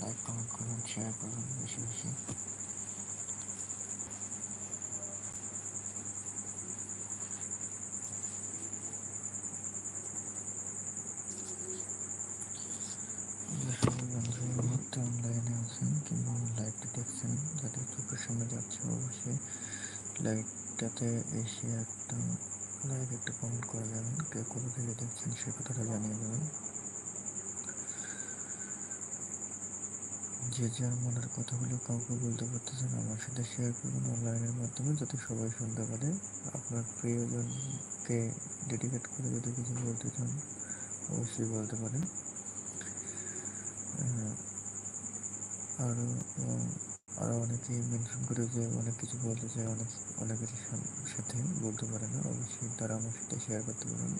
Like comment করবেন share করবেন বেশি বেশি। অনলাইনে আছেন কিংবা লাইভটা দেখছেন, যাদের চোখের সামনে যাচ্ছে, অবশ্যই লাইভটাতে এসে একটা লাইক একটা কমেন্ট করে যাবেন। কে কোথা থেকে দেখছেন সে কথাটা জানিয়ে দেবেন। যে যার মনের কথাগুলো কাউকে বলতে পারতেছেন, আমার সাথে শেয়ার করবেন অনলাইনের মাধ্যমে যাতে সবাই শুনতে পারে। আপনার প্রিয়জনকে ডেডিকেট করে যদি কিছু বলতে চান, অবশ্যই বলতে পারেন। আরও আরও অনেকেই মেনশন করে যে অনেক কিছু বলতে চায়, অনেক, অনেকের সাথে বলতে পারে না। অবশ্যই তারা আমার সাথে শেয়ার করতে পারেন।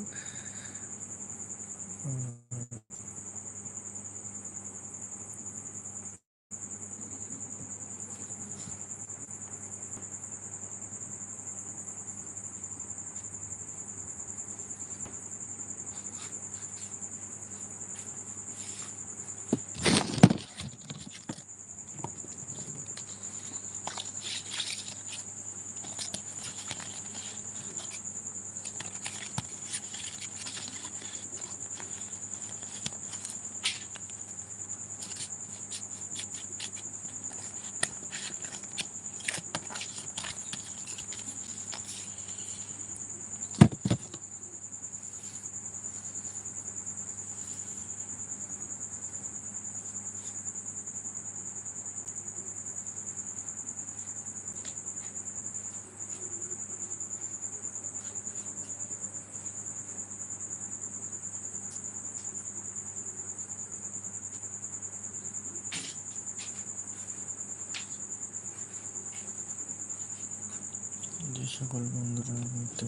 যে সকল বন্ধুরা হয়তো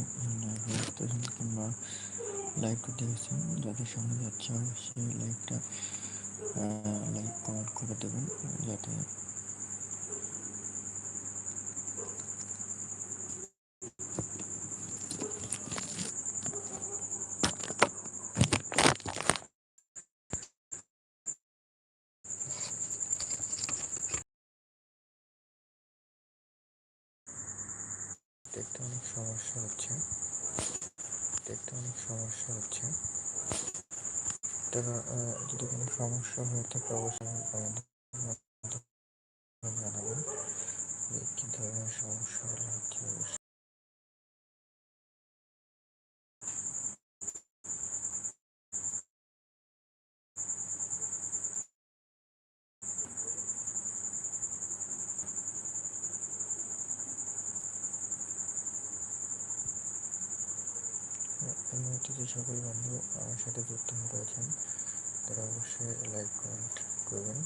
দেখতেছেন কিংবা লাইভটা দেখছেন যাদের সঙ্গে যাচ্ছে অবশ্যই লাইভটা লাইক কমেন্ট করে দেবেন, যাতে দেখতে অনেক সমস্যা হচ্ছে দেখতে অনেক সমস্যা হচ্ছে তারা যদি কোনো হয়ে থাকে অবশ্যই জানাবেন। যে কী ধরনের সমস্যা হলে হচ্ছে অবশ্যই এই মুহূর্তে সকল বন্ধু আমার সাথে যুক্ত হয়ে তারা অবশ্যই লাইক কমেন্ট করবেন।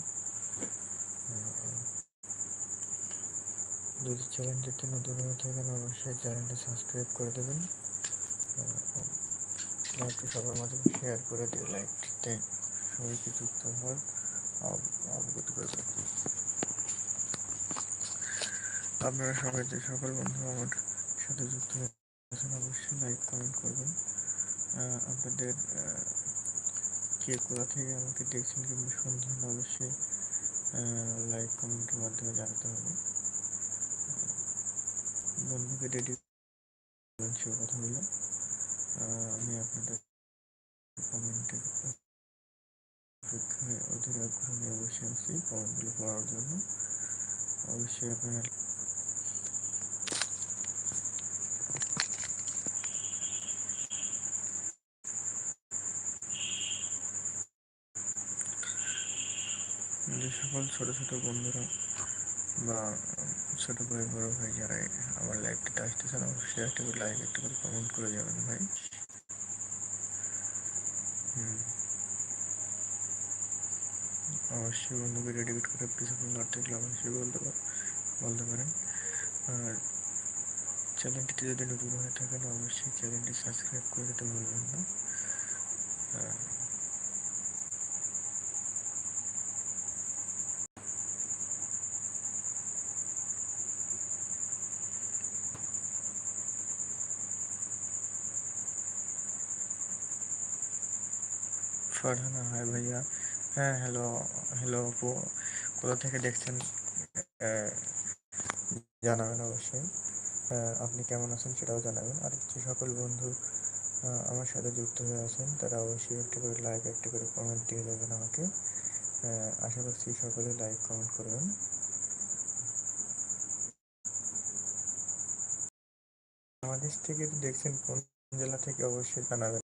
যদি চ্যানেলটিতে নতুন হয়ে থাকেন অবশ্যই চ্যানেলটি সাবস্ক্রাইব করে দেবেন। লাইকটি সবার মাঝে শেয়ার করে দিয়ে লাইকটিতে সবাইকে যুক্ত হওয়ার অবগত করবেন আপনারা সবাই যে সকল বন্ধু আমার সাথে যুক্ত হয়েছেন অবশ্যই লাইক কমেন্ট করবেন। আপনাদের কে কোথা থেকে আমাকে দেখছেন কিংবা শুনছেন অবশ্যই লাইক কমেন্টের মাধ্যমে জানাতে হবে। বন্ধুকে ডেডি সে কথাগুলো আমি আপনাদের কমেন্টের অপেক্ষায় অধীর আগ্রহ নিয়ে বসে আছি কমেন্টগুলো পড়ার জন্য। অবশ্যই আপনারা যে সকল ছোট ছোট বন্ধুরা বা ছোট ভাই বড় ভাই যারা আমার লাইভটিতে আসতেছেন, অবশ্যই একটা করে লাইক একটা করে কমেন্ট করে যাবেন ভাই। হুম। অবশ্যই বন্ধুকে ডেডিকেট করে কিছু না থাকলে অবশ্যই বলতে বলতে পারেন। আর চ্যানেলটিতে যদি নতুন হয়ে থাকেন, অবশ্যই চ্যানেলটি সাবস্ক্রাইব করে দিতে ভুলবেন না। ফারহানা হাই ভাইয়া। হ্যাঁ হ্যালো হ্যালো আপু। কোথা থেকে দেখছেন? জানাবেন অবশ্যই। আপনি কেমন আছেন সেটাও জানাবেন। আর যে সকল বন্ধু আমার সাথে যুক্ত হয়ে আছেন, তারা অবশ্যই একটি করে লাইক একটি করে কমেন্ট দিয়ে দেবেন আমাকে। আশা করছি সকলে লাইক কমেন্ট করবেন। বাংলাদেশ থেকে দেখছেন কোন জেলা থেকে, অবশ্যই জানাবেন।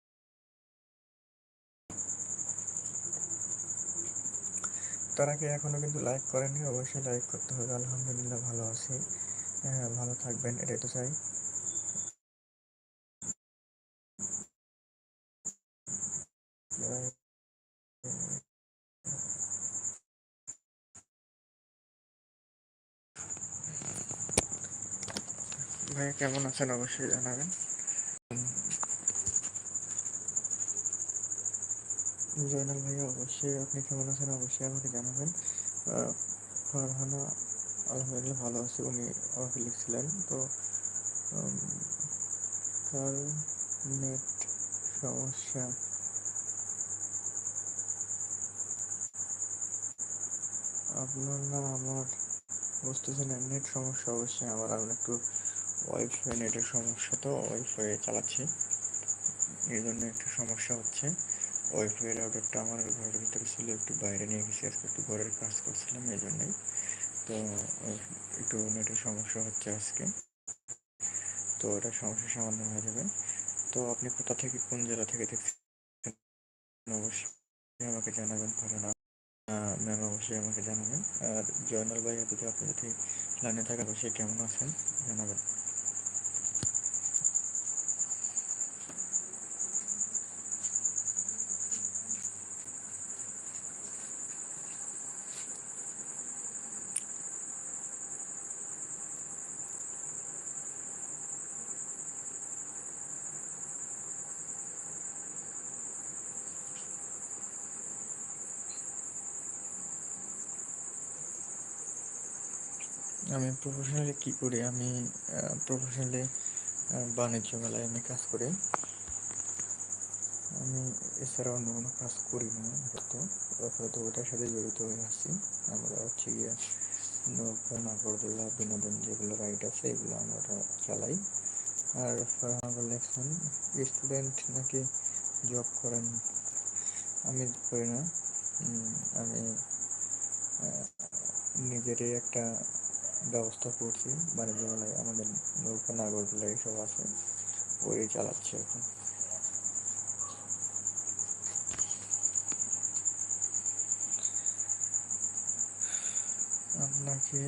তার আগে এখনও কিন্তু লাইক করেনি অবশ্যই লাইক করতে হবে। আলহামদুলিল্লাহ ভালো আছি। হ্যাঁ ভালো থাকবেন, এটাই তো চাই। ভাই কেমন আছেন? অবশ্যই জানাবেন। জয়নাল ভাই, অবশ্যই আপনি কেমন আছেন? অবশ্যই আমাকে জানাবেন। ফারহানা আলহামদুলিল্লাহ ভালো আছে। উনি আমাকে লিখছিলেন তো তার নেট সমস্যা। আপনার না আমার বুঝতেছি না, নেট সমস্যা অবশ্যই আমার। আমি একটু ওয়াইফাই নেটের সমস্যা, তো ওয়াইফাই চালাচ্ছি। এই জন্য একটু সমস্যা হচ্ছে। ওয়াইফাই রাউটারটা আমার ঘরের ভিতরে ছিল, একটু বাইরে নিয়ে গেছি, আজকে একটু ঘরের কাজ করছিলাম এই জন্যই তো একটু নেটের সমস্যা হচ্ছে আজকে। তো এটা সমস্যা সমাধান হয়ে যাবে। তো আপনি কোথা থেকে, কোন জেলা থেকে দেখছেন? অবশ্যই আমাকে জানাবেন না ম্যাম অবশ্যই আমাকে জানাবেন। আর জয়নাল ভাই যদি আপনি যদি লাইনে থাকেন, অবশ্যই কেমন আছেন? জানাবেন। আমি প্রফেশনালি কি করি? আমি প্রফেশনালি বাণিজ্য মেলায় আমি কাজ করি। আমি এছাড়া অন্য কোনো কাজ করি না, হয়তো। আপাতত ওটার সাথে জড়িত হয়ে আছি। আমরা হচ্ছে গিয়ে নাগরদোলা, বিনোদন যেগুলো রাইড আছে, এগুলো আমরা চালাই। আর লেখছেন স্টুডেন্ট নাকি জব করেন, আমি করি না। আমি নিজেরই একটা ব্যবস্থা করছি। বাণিজ্য মেলায় আমাদের নৌকা নাগরদোলা এইসব আছে। ওই চালাচ্ছি এখন। আপনাকে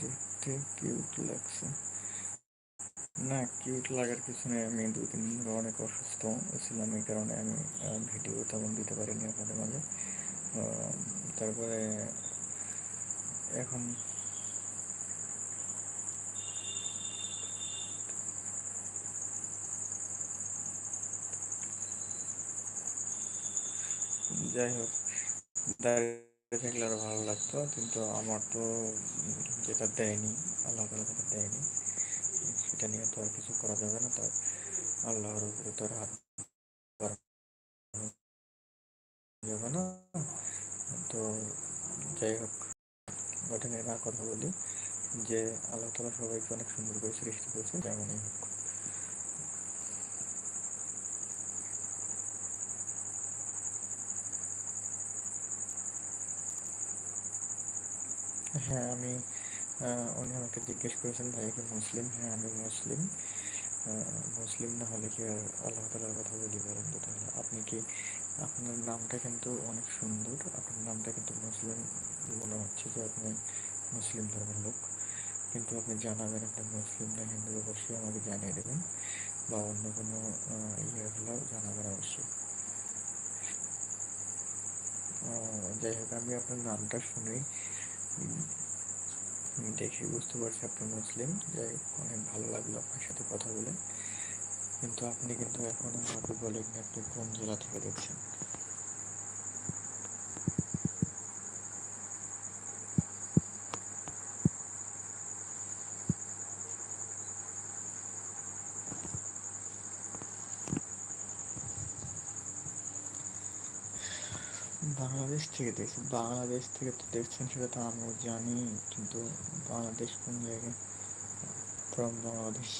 দেখতে কিউট লাগছে। না কিউট লাগার পিছনে আমি দুই তিন দিন অনেক অসুস্থ ছিলাম এই কারণে আমি ভিডিও তেমন দিতে পারিনি আপনাদের মাঝে। তারপরে এখন যাই হোক দাঁড়িয়ে থাকলে আরও ভালো লাগতো, কিন্তু আমার তো যেটা দেয়নি আল্লাহ তালা যেটা দেয়নি, সেটা নিয়ে তো আর কিছু করা যাবে না, তার আল্লাহর উপরে তো হাত যাবে না তো যাই হোক ওটা নিয়ে না কথা বলি যে আল্লাহ তালা সবাইকে অনেক সুন্দর করে সৃষ্টি করেছে যেমনই হোক। হ্যাঁ আমি উনি আমাকে জিজ্ঞেস করেছেন, ভাই, কি মুসলিম? হ্যাঁ আমি মুসলিম। মুসলিম না হলে কি আর আল্লাহ তালার কথা বলি বলেন তো তাহলে? আপনি কি, আপনার নামটা কিন্তু অনেক সুন্দর। আপনার নামটা কিন্তু মুসলিম মনে হচ্ছে যে আপনি মুসলিম ধর্মের লোক। কিন্তু আপনি জানাবেন আপনি মুসলিম না হিন্দু অবশ্যই আমাকে জানিয়ে দেবেন বা অন্য কোনো ইয়ে হলেও জানাবেন অবশ্যই। যাই হোক, আমি আপনার নামটা শুনেই দেখে বুঝতে পারছি আপনি মুসলিম। যাই অনেক ভালো লাগল আপনার সাথে কথা বলে। কিন্তু আপনি কিন্তু এখনও আমাকে বলেননি আপনি কোন জেলা থেকে দেখছেন বাংলাদেশ থেকে দেখছি বাংলাদেশ থেকে তো দেখছেন সেটা তো আমিও জানি, কিন্তু বাংলাদেশ কোন জায়গায়? ফ্রম বাংলাদেশ।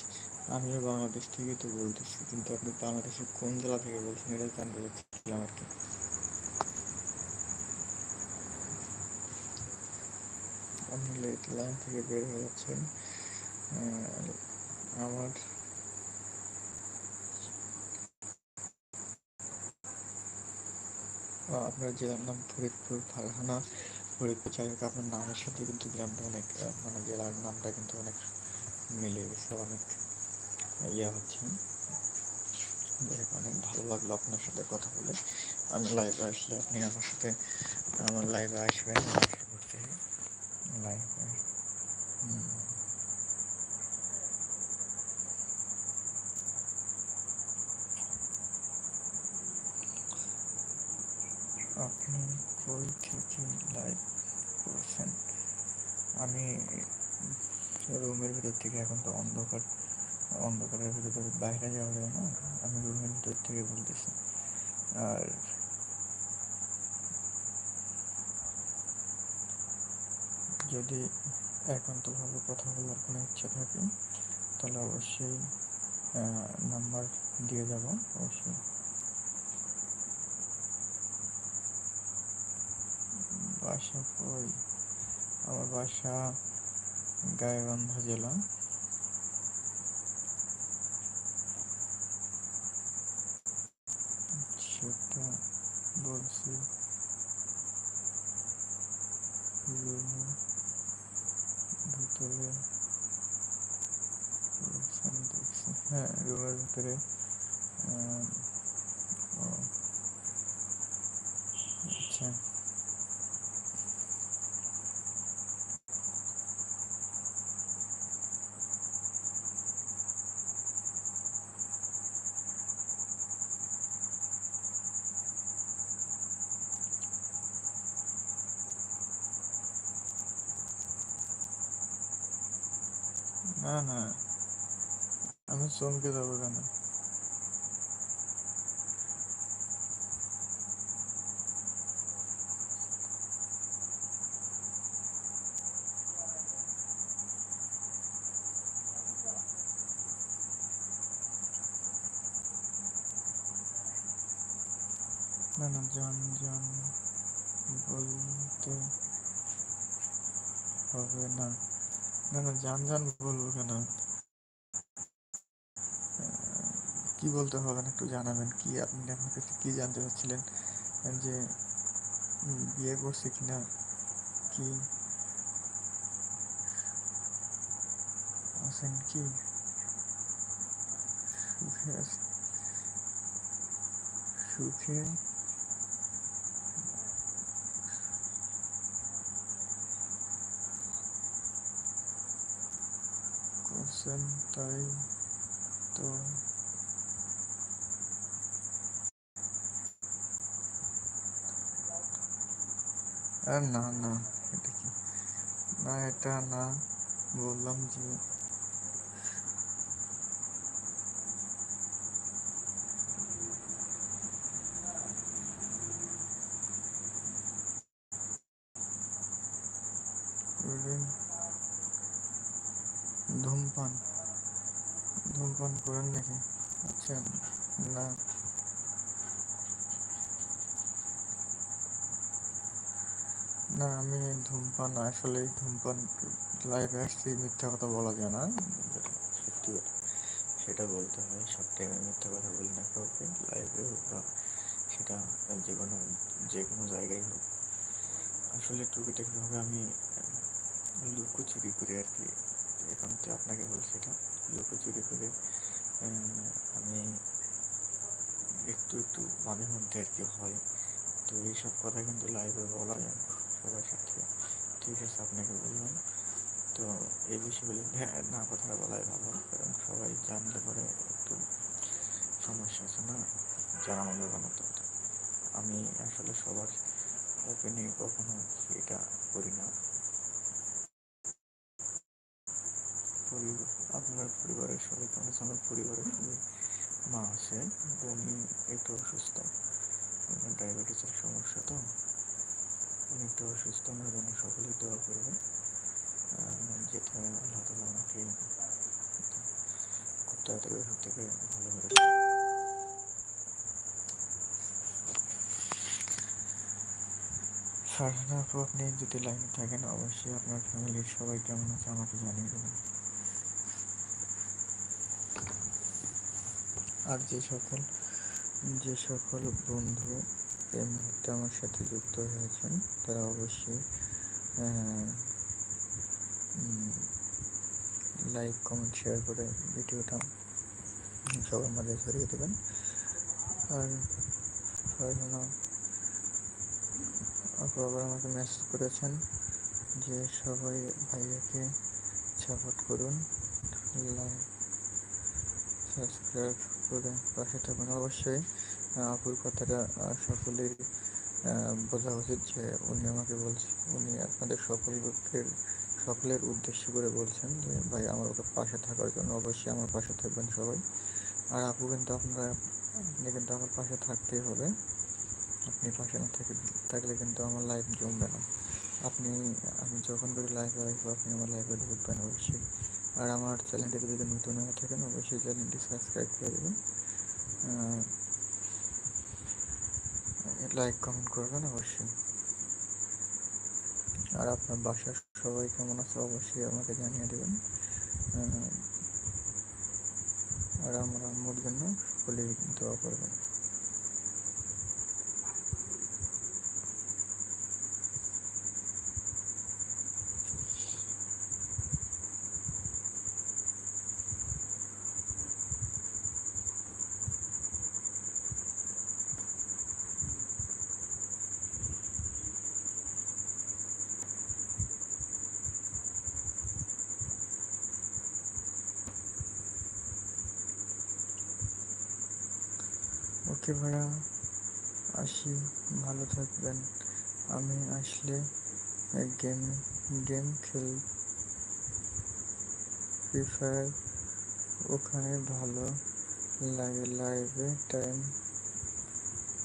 আমিও বাংলাদেশ থেকেই তো বলতেছি, কিন্তু আপনি বাংলাদেশের কোন জেলা থেকে বলছেন এটা জানতে চাচ্ছিলাম আর কি আপনি লাইন থেকে বের হয়ে যাচ্ছেন। আমার আপনার জেলার নাম ফরিদপুর ফারহানা ফরিদপুর যাই হোক আপনার নামের সাথে কিন্তু গ্রামটা অনেক মানে জেলার নামটা কিন্তু অনেক মিলে গেছে, অনেক ইয়ে হচ্ছে। অনেক ভালো লাগল আপনার সাথে কথা বলে। আমি লাইভে আসলে আপনি আমার সাথে, আমার লাইভে আসবেন। লাইভে আপনি কই থেকে লাইভ করছেন। আমি রুমের ভিতর থেকে এখন তো অন্ধকার, অন্ধকারের ভিতরে বাইরে যাওয়া যায় না, আমি রুমের ভিতর থেকে বলতেছি। আর যদি একান্তভাবে কথা বলার কোনো ইচ্ছা থাকে, তাহলে অবশ্যই নাম্বার দিয়ে যাব, অবশ্যই। বাসা কই আমার বাসা গাইবান্ধা জেলা সেটা বলছি ভিতরে হ্যাঁ রুমের ভিতরে আচ্ছা না না আমি চমকে যাব কেন না না জান জান বলতে হবে না না না জান জান বলব কেন কি বলতে হবে না, একটু জানাবেন কি আপনি আমার কাছে কি জানতে চাচ্ছিলেন যে বিয়ে করছে কিনা, কি? আছেন কি? সুখে? করছেন তাই তো। না না এটা কি? না এটা না বললাম যে ধূমপান ধূমপান করেন নাকি আচ্ছা না না আমি ধূমপান আসলে ধূমপান লাইভে আসছি মিথ্যা কথা বলা যায় না। সত্যি কথা, সেটা বলতে হয় সব টাইমে মিথ্যা কথা বলি না কাউকে লাইফে হোক বা সেটা যে কোনো যে কোনো জায়গায় হোক। আসলে টুকিটাকিভাবে আমি লুকোচুরি করে আর কি, এখন তো আপনাকে বলছি এটা, লুকোচুরি করে আমি একটু একটু মাঝে মধ্যে আর কি হয়। তো এইসব কথা কিন্তু লাইভে বলা যায় না, সবার সাথে ঠিক আছে আপনাকে বললাম। তো এই বিষয়গুলি হ্যাঁ না, কথাটা বলাই ভালো, কারণ সবাই জানলে পরে একটু সমস্যা আছে না? জানানো যাবে না আমি আসলে সবার ওপেনিং কখনো এটা করি না। আপনার পরিবারের সবাই কেমন আমার পরিবারের সবাই মা আছে উনি একটু অসুস্থ। ডায়াবেটিসের সমস্যা তো। আমি একটু অসুস্থ আমার জন্য সকলেই দোয়া করবেন। যেটা আল্লাহ তালা আমাকে খুব তাড়াতাড়ি ওষুধ থেকে ভালো করে আপু আপনি যদি লাইনে থাকেন, অবশ্যই আপনার ফ্যামিলির সবাই কেমন আছে আমাকে জানিয়ে দেবেন। আর যে সকল যে সকল বন্ধু এই মুহূর্তে আমার সাথে যুক্ত হয়েছেন তারা অবশ্যই লাইক কমেন্ট শেয়ার করে ভিডিওটা সবার মাঝে ছড়িয়ে দেবেন। আর আপু আবার আমাকে মেসেজ করেছেন যে সবাই ভাইয়াকে সাপোর্ট করুন লাইক সাবস্ক্রাইব করে পাশে থাকুন। অবশ্যই আপুর কথাটা সকলের বোঝা উচিত যে উনি আমাকে বলছে, উনি আপনাদের সকলকে সকলের উদ্দেশ্য করে বলছেন যে, ভাই, আমার ওকে পাশে থাকার জন্য অবশ্যই আমার পাশে থাকবেন সবাই। আর আপু কিন্তু আপনারা, আপনি কিন্তু আমার পাশে থাকতেই হবে। আপনি পাশে না থেকে, থাকলে কিন্তু আমার লাইফ জমবে না। আপনি, আমি যখন করে লাইভে আসব, আপনি আমার লাইফে ঢুকবেন অবশ্যই। আর আমার চ্যানেলটিতে যদি নতুন হয়ে থাকেন, অবশ্যই চ্যানেলটি সাবস্ক্রাইব করে দেবেন। লাইক কমেন্ট করবেন অবশ্যই। আর আপনার বাসার সবাই কেমন আছে অবশ্যই আমাকে জানিয়ে দেবেন। আর আমরা আম্মুর জন্য সকলেই দোয়া করবেন। ওকে ভাইয়া আসি, ভালো থাকবেন। আমি আসলে গেম গেম খেল ফ্রি ফায়ার ওখানে ভালো লাগে লাইভে টাইম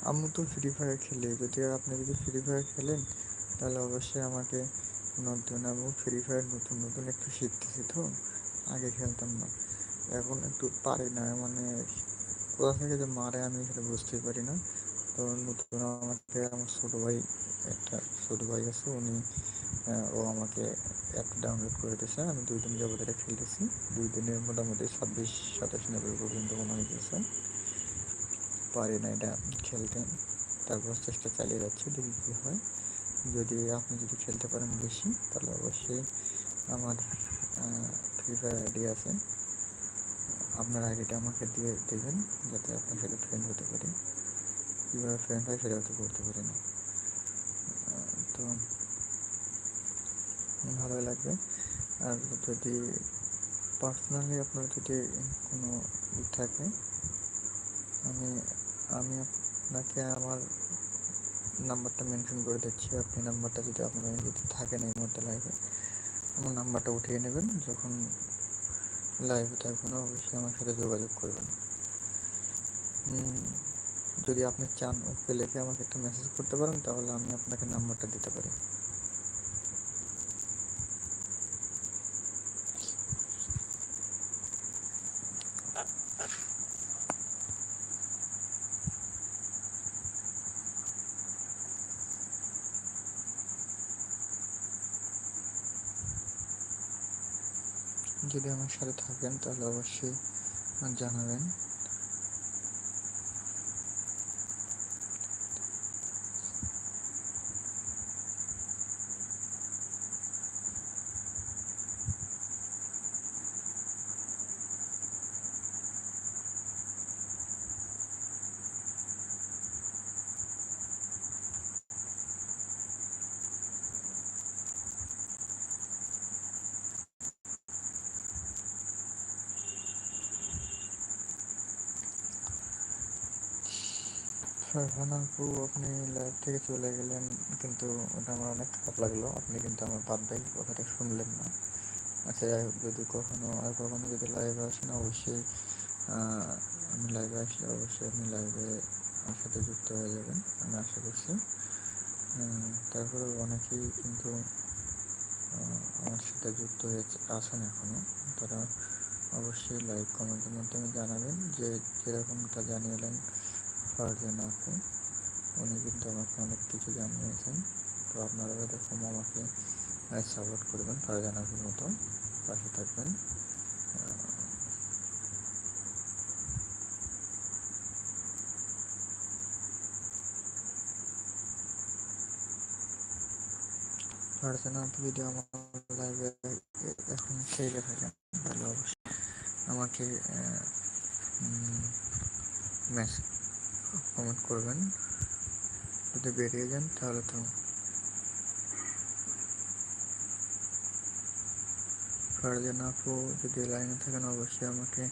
আমি তো ফ্রি ফায়ার খেলি, যদি আপনি যদি ফ্রি ফায়ার খেলেন, তাহলে অবশ্যই আমাকে নতুন আমি ফ্রি ফায়ার নতুন নতুন একটু শিখতেছি তো, আগে খেলতাম না। এখন একটু পারি না মানে কোথা থেকে মারে, আমি সেটা বুঝতেই পারি না। তো নতুন আমাকে আমার ছোটো ভাই, একটা ছোটো ভাই আছে, উনি ও আমাকে অ্যাপ ডাউনলোড করে দিয়েছে। আমি দুই দিন যাবত এটা খেলতেছি। দুই দিনে মোটামুটি ছাব্বিশ, সাতাশ, নব্বই পর্যন্ত মনে হয়ে গেছে পারি না এটা খেলতে। তারপর চেষ্টা চালিয়ে যাচ্ছে, দেখি কী হয়। যদি আপনি যদি খেলতে পারেন বেশি, তাহলে অবশ্যই আমার ফ্রি ফায়ার আইডি আছে। আপনার আইডিটা আমাকে দিয়ে দেবেন যাতে আপনার সাথে ফ্রেন্ড হতে পারি। কীভাবে ফ্রেন্ড হয় সেটা তো করতে পারি না। তো ভালোই লাগবে। আর যদি পার্সোনালি আপনার যদি কোনো ই থাকে, আমি আমি আপনাকে আমার নাম্বারটা মেনশন করে দিচ্ছি। আপনি নাম্বারটা যদি আপনার যদি থাকেন এই মুহূর্তে লাইভে আমার নাম্বারটা উঠিয়ে নেবেন। যখন লাইভে থাকবেন অবশ্যই আমার সাথে যোগাযোগ করবেন। যদি আপনি চান ওকে লেখে আমাকে একটা মেসেজ করতে পারেন, তাহলে আমি আপনাকে নাম্বারটা দিতে পারি যদি আমার সাথে থাকেন তাহলে অবশ্যই জানাবেন। ফারহান আপু আপনি লাইভ থেকে চলে গেলেন, কিন্তু ওটা আমার অনেক খারাপ লাগল। আপনি কিন্তু আমার বাদ বাকি কথাটা শুনলেন না। আচ্ছা যাই হোক, যদি কখনো আর কখনো যদি লাইভে আসেন, অবশ্যই আমি লাইভে আসলে অবশ্যই আপনি লাইভে আমার সাথে যুক্ত হয়ে যাবেন, আমি আশা করছি। তারপরে অনেকেই কিন্তু আমার সাথে যুক্ত হয়েছে আছেন এখনও তারা অবশ্যই লাইক কমেন্টের মাধ্যমে জানাবেন যে যেরকমটা জানিয়েলেন ফারজান আপু উনি কিন্তু আমাকে অনেক কিছু জানিয়েছেন। তো আপনারা এরকম আমাকে সাপোর্ট করবেন ফারজান আপুর মতো। পাশে থাকবেন। ফারজানা আপু যদি আমার লাইভে এখন খেয়ে থাকেন, তাহলে অবশ্যই আমাকে মেসেজ কমেন্ট করবেন। যদি বেরিয়ে যান, তাহলে তো ফারজানা আপু যদি লাইনে থাকেন, অবশ্যই আমাকে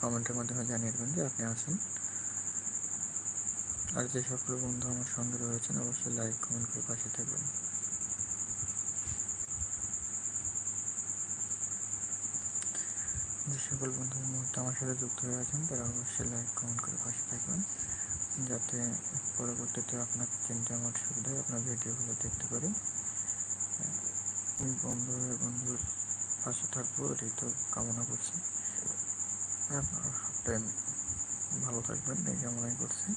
কমেন্টের মাধ্যমে জানিয়ে দেবেন যে আপনি আছেন। আর যে সকল বন্ধু আমার সঙ্গে রয়েছেন, অবশ্যই লাইক, কমেন্ট করে পাশে থাকবেন। যে সকল বন্ধু মুহূর্তে আমার সাথে যুক্ত হয়ে আছেন, তারা অবশ্যই লাইক কমেন্ট করে পাশে থাকবেন, যাতে পরবর্তীতে আপনার চিন্তা আমার সুবিধা হয় আপনার ভিডিওগুলো দেখতে পারি। বন্ধু বন্ধুর পাশে থাকব, এটাই তো কামনা করছি। আপনারা সব টাইম ভালো থাকবেন, এই কামনাই করছি।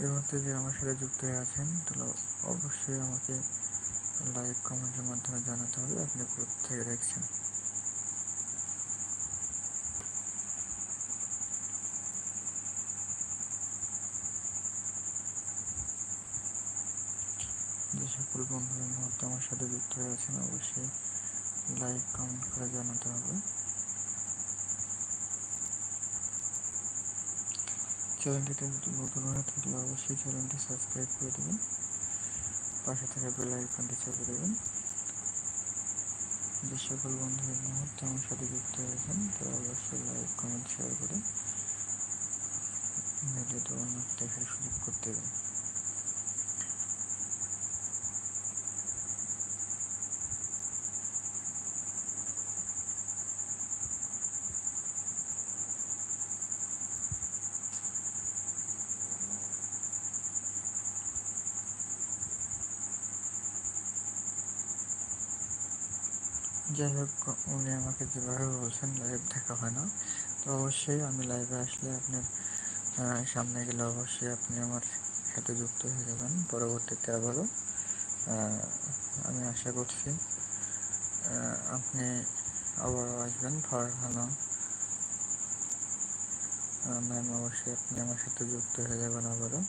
এর মধ্যে যে আমার সাথে যুক্ত হয়ে আছেন, তাহলে অবশ্যই আমাকে লাইক কমেন্টের মাধ্যমে জানাতে হবে। আপনি থেকে দেখছেন? যে সকল বন্ধু এই মুহূর্তে আমার সাথে যুক্ত হয়ে আছেন, অবশ্যই লাইক কমেন্ট করে জানাতে হবে। চ্যানেলটিতে নতুন হয়ে থাকলে অবশ্যই চ্যানেলটি সাবস্ক্রাইব করে দেবেন। পাশে থাকা বেল আইকনটি চাপে দেবেন। যে সকল বন্ধু এই মুহূর্তে আমার সাথে যুক্ত হয়েছেন, তারা অবশ্যই লাইক, কমেন্ট শেয়ার করে ভিডিওটা অন্য দেখার সুযোগ করতে দেবেন যাই হোক, উনি আমাকে যেভাবে বলছেন লাইভ দেখা হয় না। তো অবশ্যই আমি লাইভে আসলে আপনার সামনে গেলে অবশ্যই আপনি আমার সাথে যুক্ত হয়ে যাবেন। পরবর্তীতে আবারও আমি আশা করছি আপনি আবারও আসবেন, ফারহানা। ম্যাম অবশ্যই আপনি আমার সাথে যুক্ত হয়ে যাবেন আবারও।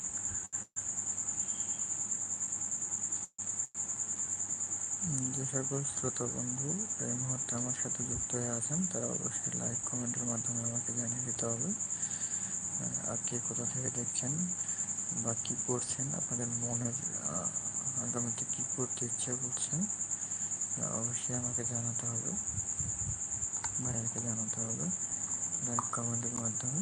যে সকল শ্রোতা বন্ধু এই মুহূর্তে আমার সাথে যুক্ত হয়ে আছেন, তারা অবশ্যই লাইক কমেন্টের মাধ্যমে আমাকে জানিয়ে দিতে হবে আর কে কোথা থেকে দেখছেন বা কী করছেন আপনাদের মনের আগামীতে কী করতে ইচ্ছা করছেন অবশ্যই আমাকে জানাতে হবে, ভাইয়াকে জানাতে হবে লাইক কমেন্টের মাধ্যমে।